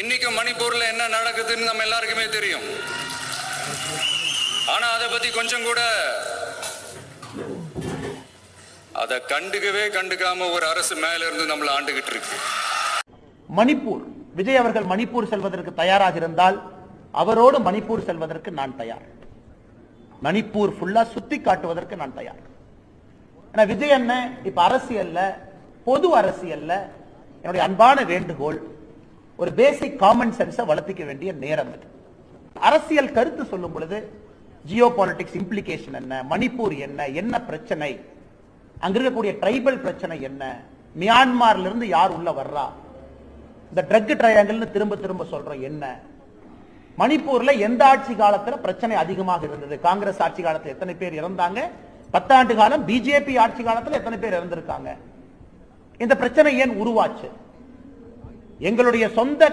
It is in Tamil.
இன்னைக்கு மணிப்பூர்ல என்ன நடக்குதுன்னு நம்ம எல்லாருக்குமே தெரியும். ஆனா அதை பத்தி கொஞ்சம் கூட அதை கண்டுக்கவே கண்டுக்காம ஒரு அரசு மேல இருந்து நம்மளை ஆண்டுகிட்டு இருக்கு. மணிப்பூர். விஜய் அவர்கள் மணிப்பூர் செல்வதற்கு தயாராக இருந்தால் அவரோடு மணிப்பூர் செல்வதற்கு நான் தயார். மணிப்பூர் ஃபுல்லா சுத்தி காட்டுவதற்கு நான் தயார். ஆனா விஜய் அண்ணன் இப்ப அரசியல்ல பொது அரசியல்ல என்னுடைய அன்பான வேண்டுகோள் ஒரு பேசிக் காமன் சென்ஸை வளர்த்திக்க வேண்டிய நேரம் இது அரசியல் கருத்து சொல்லும் பொழுது ஜியோ பாலிட்டிக்ஸ் இம்ப்ளிகேஷன் என்ன மணிப்பூர் என்ன என்ன பிரச்சனை அங்க இருக்கக்கூடிய ட்ரைபல் பிரச்சனை என்ன மியான்மார்ல இருந்து யார் உள்ள வர்றா இந்த ட்ரக் ட்ரையாங்கிள்னு திரும்ப திரும்ப சொல்றோம் என்ன. மணிப்பூர்ல எந்த ஆட்சி காலத்துல பிரச்சனை அதிகமாக இருந்தது? காங்கிரஸ் ஆட்சி காலத்துல எத்தனை பேர் இறந்தாங்க? பத்தாண்டு காலம் பிஜேபி ஆட்சி காலத்துல எத்தனை பேர் இறந்திருக்காங்க? இந்த பிரச்சனை ஏன் உருவாச்சு? எங்களுடைய சொந்த